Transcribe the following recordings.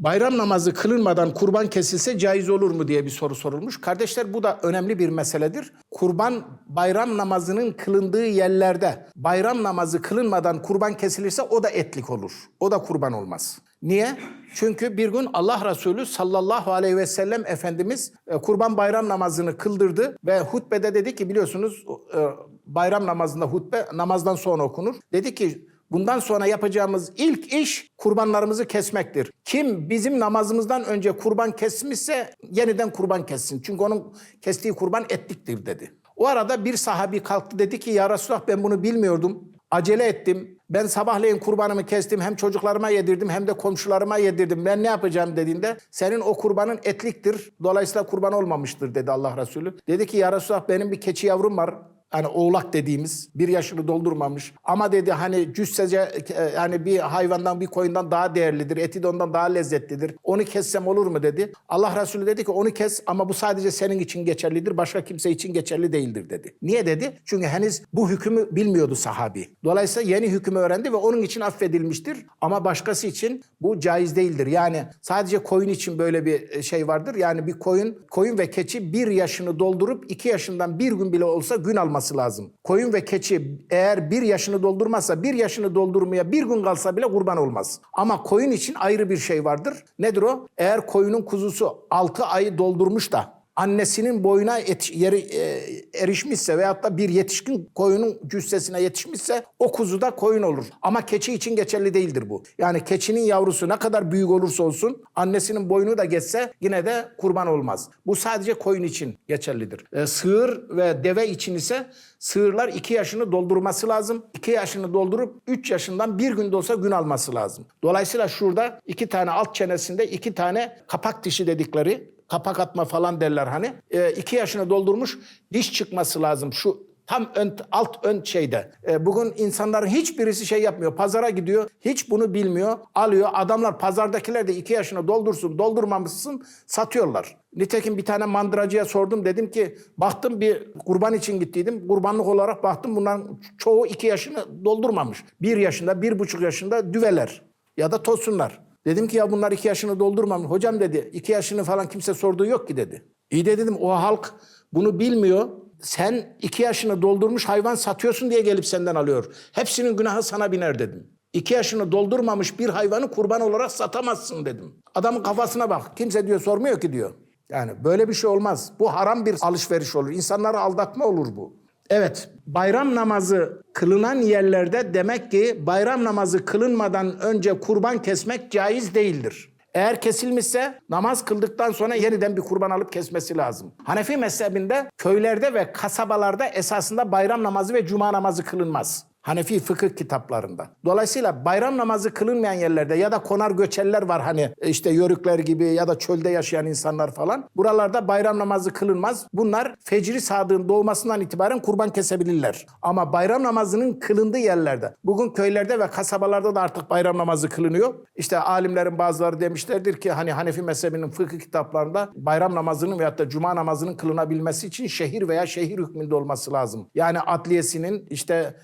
Bayram namazı kılınmadan kurban kesilse caiz olur mu diye bir soru sorulmuş. Kardeşler bu da önemli bir meseledir. Kurban bayram namazının kılındığı yerlerde bayram namazı kılınmadan kurban kesilirse o da etlik olur. O da kurban olmaz. Niye? Çünkü bir gün Allah Resulü sallallahu aleyhi ve sellem Efendimiz e, kurban bayram namazını kıldırdı ve hutbede dedi ki biliyorsunuz e, bayram namazında hutbe namazdan sonra okunur. Dedi ki Bundan sonra yapacağımız ilk iş kurbanlarımızı kesmektir. Kim bizim namazımızdan önce kurban kesmişse yeniden kurban kessin. Çünkü onun kestiği kurban etliktir dedi. O arada bir sahabi kalktı dedi ki ya Resulallah ben bunu bilmiyordum. Acele ettim. Ben sabahleyin kurbanımı kestim. Hem çocuklarıma yedirdim hem de komşularıma yedirdim. Ben ne yapacağım dediğinde senin o kurbanın etliktir. Dolayısıyla kurban olmamıştır dedi Allah Resulü. Dedi ki ya Resulallah benim bir keçi yavrum var. Hani oğlak dediğimiz bir yaşını doldurmamış. Ama dedi hani cüssece e, yani bir hayvandan bir koyundan daha değerlidir. Eti de ondan daha lezzetlidir. Onu kessem olur mu dedi. Allah Resulü dedi ki onu kes ama bu sadece senin için geçerlidir. Başka kimse için geçerli değildir dedi. Niye dedi? Çünkü henüz bu hükmü bilmiyordu sahabi. Dolayısıyla yeni hükmü öğrendi ve onun için affedilmiştir. Ama başkası için bu caiz değildir. Yani sadece koyun için böyle bir şey vardır. Yani bir koyun, koyun ve keçi bir yaşını doldurup iki yaşından bir gün bile olsa gün alması lazım. Koyun ve keçi eğer bir yaşını doldurmazsa bir yaşını doldurmaya bir gün kalsa bile kurban olmaz. Ama koyun için ayrı bir şey vardır. Nedir o? Eğer koyunun kuzusu 6 ayı doldurmuş da annesinin boyuna et, yeri, e, erişmişse veyahut da bir yetişkin koyunun cüssesine yetişmişse o kuzu da koyun olur. Ama keçi için geçerli değildir bu. Yani keçinin yavrusu ne kadar büyük olursa olsun annesinin boynu da geçse yine de kurban olmaz. Bu sadece koyun için geçerlidir. E, sığır ve deve için ise sığırlar iki yaşını doldurması lazım. İki yaşını doldurup üç yaşından bir günde olsa gün alması lazım. Dolayısıyla şurada iki tane alt çenesinde iki tane kapak dişi dedikleri kapak atma falan derler hani. E, iki yaşını doldurmuş diş çıkması lazım. Şu tam ön, alt ön şeyde. E, bugün insanların hiçbirisi şey yapmıyor. Pazara gidiyor. Hiç bunu bilmiyor. Alıyor. Adamlar pazardakiler de iki yaşını doldursun doldurmamışsın satıyorlar. Nitekim bir tane mandıracıya sordum. Dedim ki baktım bir kurban için gittiydim. Kurbanlık olarak baktım bunların çoğu iki yaşını doldurmamış. Bir yaşında, bir buçuk yaşında düveler ya da tosunlar. Dedim ki ya bunlar iki yaşını doldurmamış. Hocam dedi iki yaşını falan kimse sorduğu yok ki dedi. İyi de dedim o halk bunu bilmiyor. Sen iki yaşını doldurmuş hayvan satıyorsun diye gelip senden alıyor. Hepsinin günahı sana biner dedim. İki yaşını doldurmamış bir hayvanı kurban olarak satamazsın dedim. Adamın kafasına bak. Kimse diyor sormuyor ki diyor. Yani böyle bir şey olmaz. Bu haram bir alışveriş olur. İnsanları aldatma olur bu. Evet, bayram namazı kılınan yerlerde demek ki bayram namazı kılınmadan önce kurban kesmek caiz değildir. Eğer kesilmişse namaz kıldıktan sonra yeniden bir kurban alıp kesmesi lazım. Hanefi mezhebinde köylerde ve kasabalarda esasında bayram namazı ve cuma namazı kılınmaz. Hanefi fıkıh kitaplarında. Dolayısıyla bayram namazı kılınmayan yerlerde ya da konar göçeller var hani işte yörükler gibi ya da çölde yaşayan insanlar falan. Buralarda bayram namazı kılınmaz. Bunlar fecri sadığın doğmasından itibaren kurban kesebilirler. Ama bayram namazının kılındığı yerlerde, bugün köylerde ve kasabalarda da artık bayram namazı kılınıyor. İşte alimlerin bazıları demişlerdir ki hani Hanefi mezhebinin fıkıh kitaplarında bayram namazının veyahut da cuma namazının kılınabilmesi için şehir veya şehir hükmünde olması lazım. Yani adliyesinin işte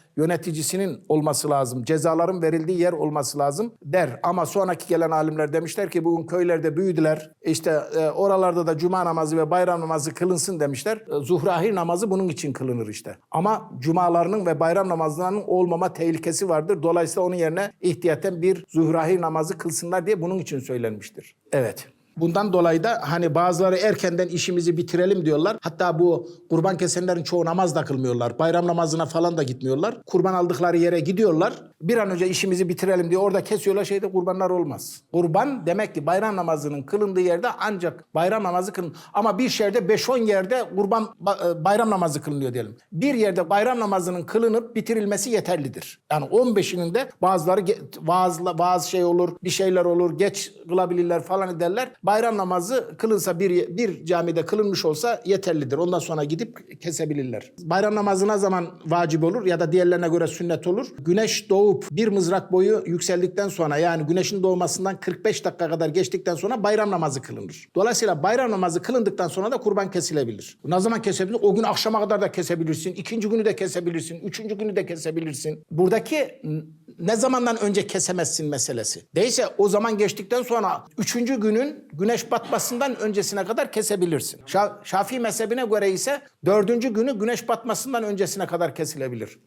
yöneticisinin olması lazım. Cezaların verildiği yer olması lazım der. Ama sonraki gelen alimler demişler ki bugün köylerde büyüdüler. İşte e, oralarda da cuma namazı ve bayram namazı kılınsın demişler. E, zuhrahir namazı bunun için kılınır işte. Ama cumalarının ve bayram namazlarının olmama tehlikesi vardır. Dolayısıyla onun yerine ihtiyaten bir zuhrahir namazı kılsınlar diye bunun için söylenmiştir. Evet. Bundan dolayı da hani bazıları erkenden işimizi bitirelim diyorlar. Hatta bu kurban kesenlerin çoğu namaz da kılmıyorlar. Bayram namazına falan da gitmiyorlar. Kurban aldıkları yere gidiyorlar. Bir an önce işimizi bitirelim diye orada kesiyorlar. Şeyde kurbanlar olmaz. Kurban demek ki bayram namazının kılındığı yerde ancak bayram namazı kılın. Ama bir şehirde 5-10 yerde kurban bayram namazı kılınıyor diyelim. Bir yerde bayram namazının kılınıp bitirilmesi yeterlidir. Yani 15'inin de bazıları vaaz, vaaz şey olur, bir şeyler olur, geç kılabilirler falan ederler bayram namazı kılınsa bir, bir camide kılınmış olsa yeterlidir. Ondan sonra gidip kesebilirler. Bayram namazı ne zaman vacip olur ya da diğerlerine göre sünnet olur? Güneş doğup bir mızrak boyu yükseldikten sonra yani güneşin doğmasından 45 dakika kadar geçtikten sonra bayram namazı kılınır. Dolayısıyla bayram namazı kılındıktan sonra da kurban kesilebilir. Ne zaman kesebilir? O gün akşama kadar da kesebilirsin. ikinci günü de kesebilirsin. Üçüncü günü de kesebilirsin. Buradaki ne zamandan önce kesemezsin meselesi. Değilse o zaman geçtikten sonra üçüncü günün güneş batmasından öncesine kadar kesebilirsin. Şa- Şafii mezhebine göre ise dördüncü günü güneş batmasından öncesine kadar kesilebilir.